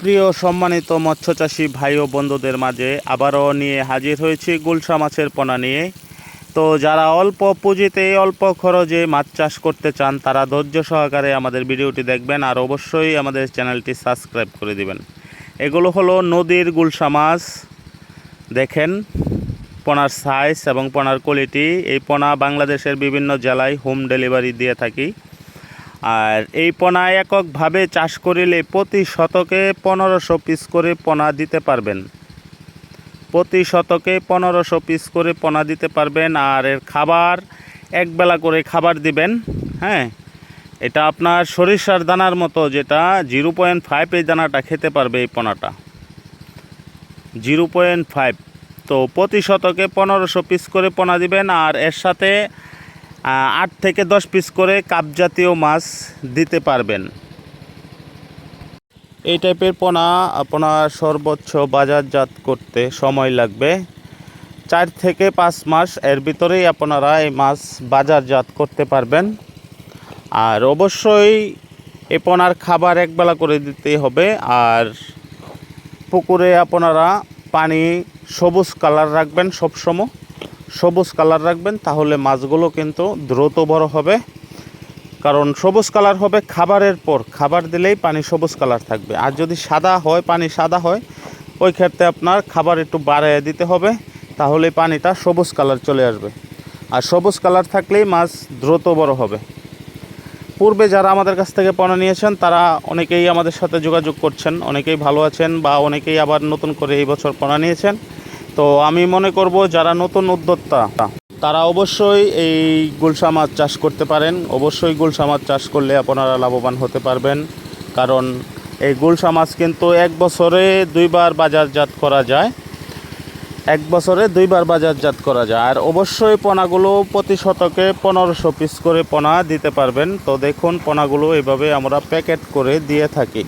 প্রিয় সম্মানিত মৎস্যচাষী ভাই ও বন্ধুদের মাঝে আবারও নিয়ে হাজির হয়েছি গুলশা মাছের পোনা নিয়ে। তো যারা অল্প পুঁজিতে, অল্প খরচে মাছ চাষ করতে চান, তারা ধৈর্য সহকারে আমাদের ভিডিওটি দেখবেন আর অবশ্যই আমাদের চ্যানেলটি সাবস্ক্রাইব করে দিবেন। এগুলো হলো নদীর গুলশা মাছ। দেখেন, পোনার সাইজ এবং পোনার কোয়ালিটি এই পোনা বাংলাদেশের বিভিন্ন জেলায় হোম ডেলিভারি দিয়ে থাকি। আর এই পোনা এককভাবে চাষ করিলে প্রতি শতকে পনেরোশো পিস করে পোনা দিতে পারবেন। প্রতি শতকে পনেরোশো পিস করে পোনা দিতে পারবেন আর এর খাবার একবেলা করে খাবার দিবেন হ্যাঁ? এটা আপনার সরিষার দানার মতো যেটা জিরো পয়েন্ট ফাইভ এই দানাটা খেতে পারবে এই পোনাটা। Zero point five. তো প্রতি শতকে পনেরোশো পিস করে পোনা দিবেন আর এর সাথে আট থেকে দশ পিস করে কাপ জাতীয় মাছ দিতে পারবেন। এই টাইপের পোনা আপনার সর্বোচ্চ বাজারজাত করতে সময় লাগবে। চার থেকে পাঁচ মাস এর ভিতরেই আপনারা এই মাছ বাজারজাত করতে পারবেন। আর অবশ্যই এই পোনার খাবার একবেলা করে দিতে হবে। আর পুকুরে আপনারা পানি সবুজ কালার রাখবেন সবসময়। সবুজ কালার রাখবেন, তাহলে মাছগুলো কিন্তু দ্রুত বড় হবে। কারণ সবুজ কালার হবে খাবারের পর, খাবার দিলেই পানি সবুজ কালার থাকবে। আর যদি সাদা হয়, পানি সাদা হয়, ওই ক্ষেত্রে আপনার খাবার একটু বাড়িয়ে দিতে হবে তাহলে পানিটা সবুজ কালার চলে আসবে। আর সবুজ কালার থাকলেই মাছ দ্রুত বড় হবে। পূর্বে যারা আমাদের কাছ থেকে পণ্য নিয়েছেন, তারা অনেকেই আমাদের সাথে যোগাযোগ করছেন, অনেকেই ভালো আছেন বা অনেকেই আবার নতুন করে এই বছর পণ্য নিয়েছেন। তো আমি মনে করব যারা নতুন উদ্যোক্তা, তারা অবশ্যই এই গুলশা মাছ চাষ করতে পারেন। অবশ্যই গুলশা মাছ চাষ করলে আপনারা লাভবান হতে পারবেন। কারণ এই গুলশা মাছ কিন্তু এক বছরে দুইবার বাজারজাত করা যায়। এক বছরে দুইবার বাজারজাত করা যায়। আর অবশ্যই পোনাগুলো প্রতি শতকে পনেরোশো পিস করে পোনা দিতে পারবেন। তো দেখুন, পোনাগুলো এভাবে আমরা প্যাকেট করে দিয়ে থাকি।